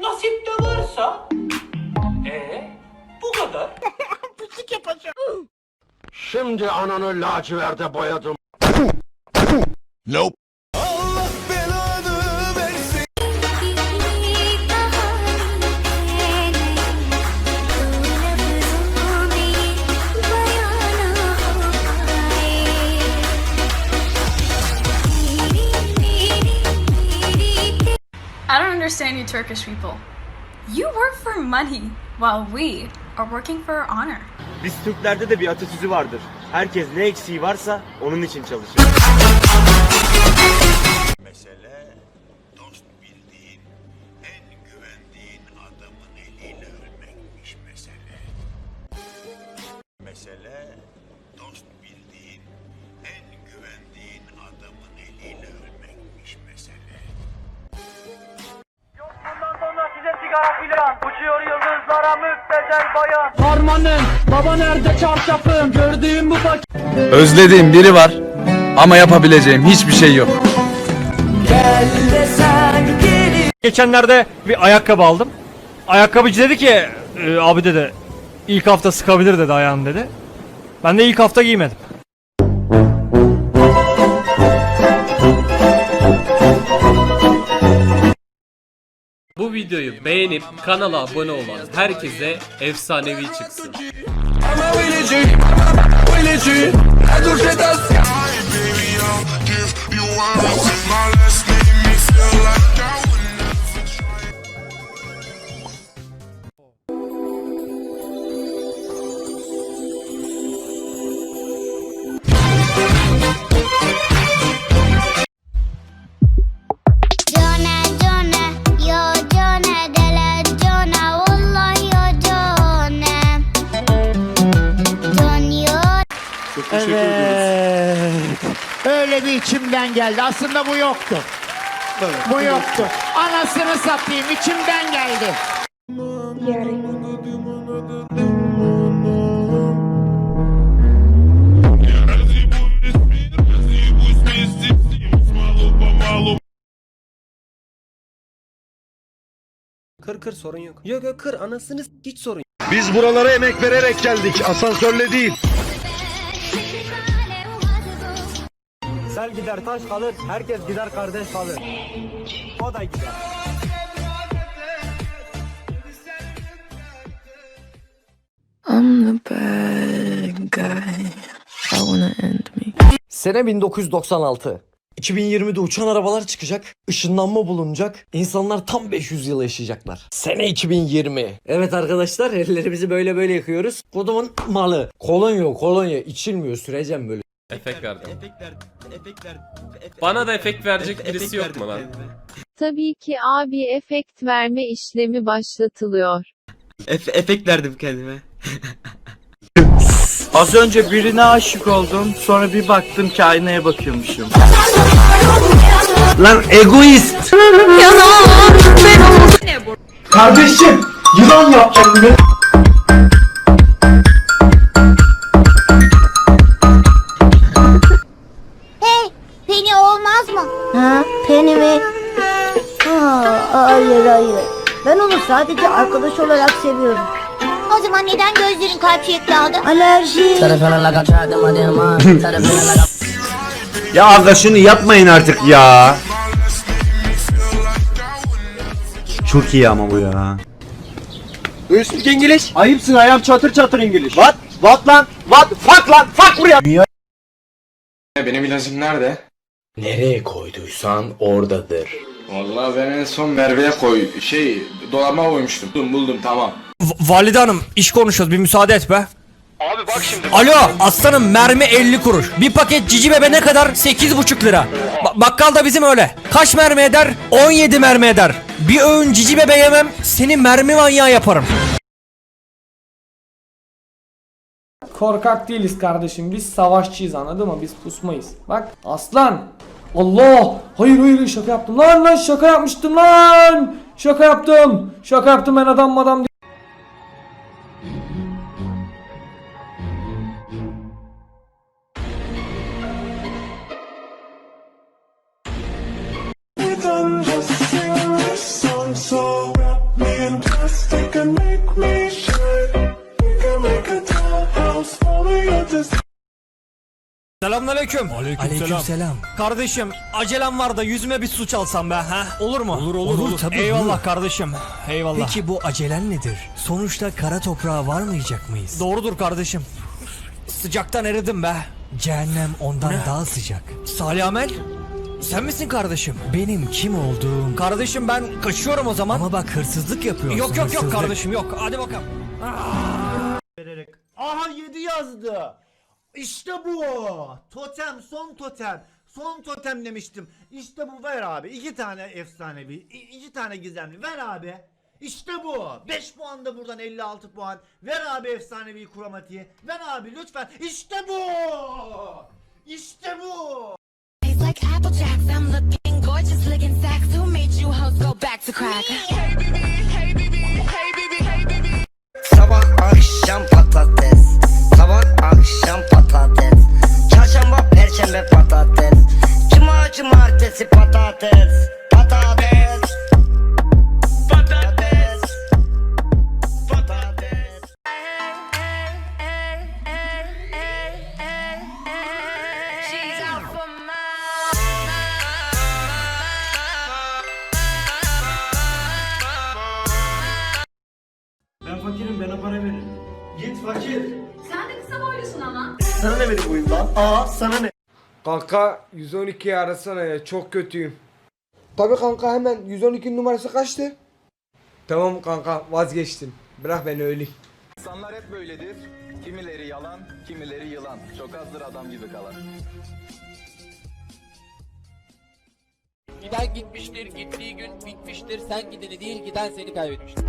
Nasip de varsa. Ee, bu kadar. Pislik yapacağım. Şimdi ananı laciverde boyadım. nope. You Turkish people. You work for money while we are working for honor. Biz Türklerde de bir atasözü vardır. Herkes ne eksiği varsa onun için çalışır. Filan. Uçuyor yıldızlara müptezel bayan. Harmanım, baba nerede çarşafım? Gördüğüm bu bak. Özlediğim biri var ama yapabileceğim hiçbir şey yok. Geçenlerde bir ayakkabı aldım. Ayakkabıcı dedi ki "E, abi dedi ilk hafta sıkabilir dedi ayağını dedi. Ben de ilk hafta giymedim. Videoyu beğenip kanala abone olan herkese efsanevi çıksın. Evet. Öyle bir içimden geldi. Aslında bu yoktu. Bu yoktu. Anasını satayım içimden geldi. Kır kır sorun yok. Yok yok kır anasını s- hiç sorun Biz buralara emek vererek geldik. Asansörle değil. Sel gider taş kalır. Herkes gider kardeş kalır. O da gider. Sene 1996. 2020'de uçan arabalar çıkacak, ışınlanma bulunacak, insanlar tam 500 yıl yaşayacaklar. Sene 2020. Evet arkadaşlar ellerimizi böyle böyle yıkıyoruz. Kodumun malı. Kolonya kolonya içilmiyor süreceğim böyle. Efekt verdim. Bana da efekt verecek birisi yok mu lan? Tabii ki abi efekt verme işlemi başlatılıyor. efekt verdim kendime. Az önce birine aşık oldum. Sonra bir baktım ki aynaya bakıyormuşum. Lan egoist. Kardeşim yılan yap kendini. Ben onu sadece arkadaş olarak seviyorum. O zaman neden gözlerin kalp şekli aldı? Alerji. Ya abla şunu yapmayın artık ya. Çok iyi ama bu ya. You speak English? Ayıpsın ayağım çatır çatır İngiliz. What? What lan? What? Fuck lan! Fuck buraya! Benim ilacım nerede? Nereye koyduysan oradadır. Vallahi ben en son Merve'ye koy şey dolabıma koymuştum. Buldum buldum tamam. Valide Hanım iş konuşuyoruz bir müsaade et be. Abi bak şimdi. Alo aslanım mermi 50 kuruş. Bir paket cici bebe ne kadar? 8,5 lira. Ba- bakkal da bizim öyle. Kaç mermi eder? 17 mermi eder. Bir öğün cici bebe yemem seni mermi manyağı yaparım. Korkak değiliz kardeşim. Biz savaşçıyız anladın mı? Biz pusmayız. Bak aslan. Allah! Hayır hayır şaka yaptım. Lan lan şaka yapmıştım lan. Şaka yaptım. Şaka yaptım ben adam adam Selamünaleyküm. Aleykümselam. Kardeşim acelem var da yüzüme bir su çalsam be ha? Olur mu? Olur olur olur. tabii, Eyvallah kardeşim. Eyvallah. Peki bu acelen nedir? Sonuçta kara toprağa varmayacak mıyız? Doğrudur kardeşim. Sıcaktan eridim be. Cehennem ondan daha sıcak. Salih Amel? Sen misin kardeşim? Benim kim olduğum... Kardeşim ben kaçıyorum o zaman. Ama bak hırsızlık yapıyorsun. Yok yok yok kardeşim yok. Hadi bakalım. vererek. Aha 7 yazdı. İşte bu. Totem son totem. Son totem demiştim. İşte bu ver abi. İki tane efsanevi. iki tane gizemli. Ver abi. İşte bu. 5 puan da buradan 56 puan. Ver abi efsanevi kromatiği. Ver abi lütfen. İşte bu. İşte bu. like Applejack, I'm looking gorgeous, looking sex. Who made you hoes go back to crack? Sabah akşam patates Sabah akşam patates. Çarşamba perşembe patates. Cuma cumartesi patates. Patates. Patates. Patates. Ben fakirim bana para verin. Git fakir. Sen de kısa boylusun ama. Sana ne benim oyun lan? Aa sana ne? Kanka 112'yi arasana ya çok kötüyüm Tabi kanka hemen 112 numarası kaçtı? Tamam kanka vazgeçtim Bırak beni öleyim İnsanlar hep böyledir. Kimileri yalan, kimileri yılan. Çok azdır adam gibi kalan. Giden gitmiştir, gittiği gün bitmiştir. Sen gideni değil, giden seni kaybetmiştir.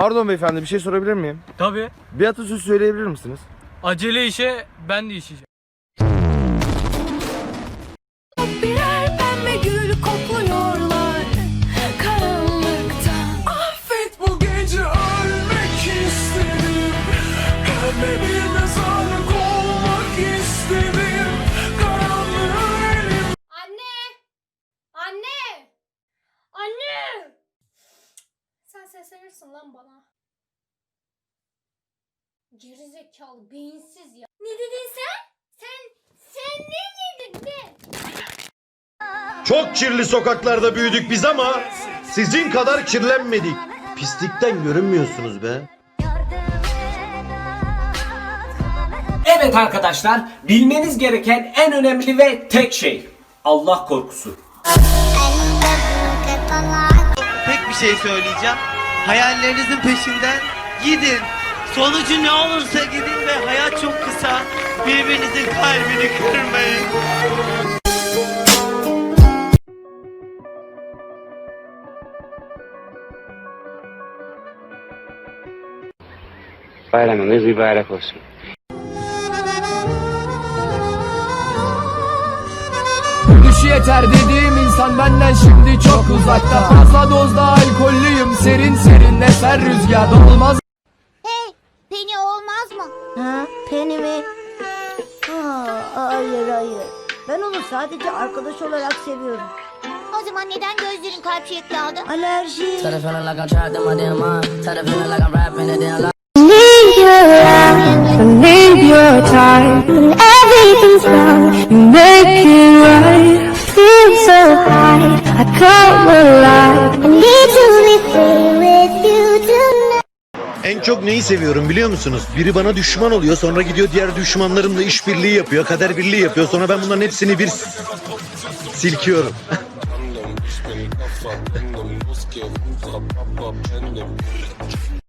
Pardon beyefendi bir şey sorabilir miyim? Tabi. Bir atasözü söyleyebilir misiniz? Acele işe ben de işeceğim. Seslenirsin lan bana. Gerizekalı, beyinsiz ya. Ne dedin sen? Sen, sen ne dedin ne? Çok kirli sokaklarda büyüdük biz ama sizin kadar kirlenmedik. Pislikten görünmüyorsunuz be. Evet arkadaşlar, bilmeniz gereken en önemli ve tek şey Allah korkusu. Tek bir şey söyleyeceğim. Hayallerinizin peşinden gidin. Sonucu ne olursa gidin ve hayat çok kısa. Birbirinizin kalbini kırmayın. Bayramınız mübarek olsun. Düşü yeter dediğim insan benden şimdi çok uzakta. Fazla dozda alkollüyüm, serin serin eser rüzgar. Olmaz Hey, Penny olmaz mı? Ha, Penny mi? Ha, hayır hayır. Ben onu sadece arkadaş olarak seviyorum. O zaman neden gözlerin kalp şekli aldı? Alerji. Çok neyi seviyorum biliyor musunuz? Biri bana düşman oluyor sonra gidiyor diğer düşmanlarımla işbirliği yapıyor. Kader birliği yapıyor. Sonra ben bunların hepsini bir silkiyorum.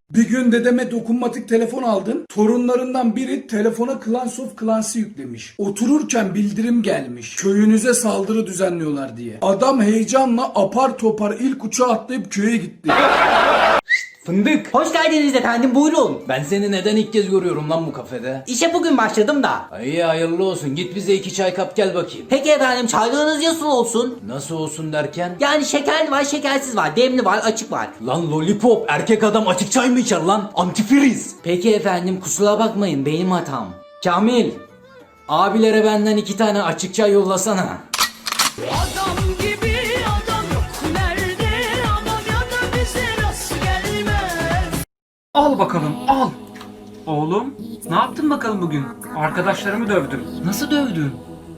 Bir gün dedeme dokunmatik telefon aldım. Torunlarından biri telefona Clans of Clans'ı yüklemiş. Otururken bildirim gelmiş. Köyünüze saldırı düzenliyorlar diye. Adam heyecanla apar topar ilk uçağa atlayıp köye gitti. Fındık. Hoş geldiniz efendim buyurun. Ben seni neden ilk kez görüyorum lan bu kafede? İşe bugün başladım da. İyi hayırlı olsun git bize iki çay kap gel bakayım. Peki efendim çaylarınız nasıl olsun? Nasıl olsun derken? Yani şekerli var şekersiz var demli var açık var. Lan lollipop erkek adam açık çay mı içer lan? Antifriz. Peki efendim kusura bakmayın benim hatam. Kamil. Abilere benden iki tane açık çay yollasana. Adam. Al bakalım al. Oğlum ne yaptın bakalım bugün? Arkadaşlarımı dövdüm. Nasıl dövdün?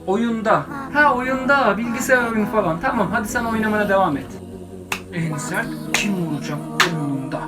Oyunda. Ha oyunda bilgisayar oyunu falan. Tamam hadi sen oynamana devam et. En sert kim vuracak oyununda?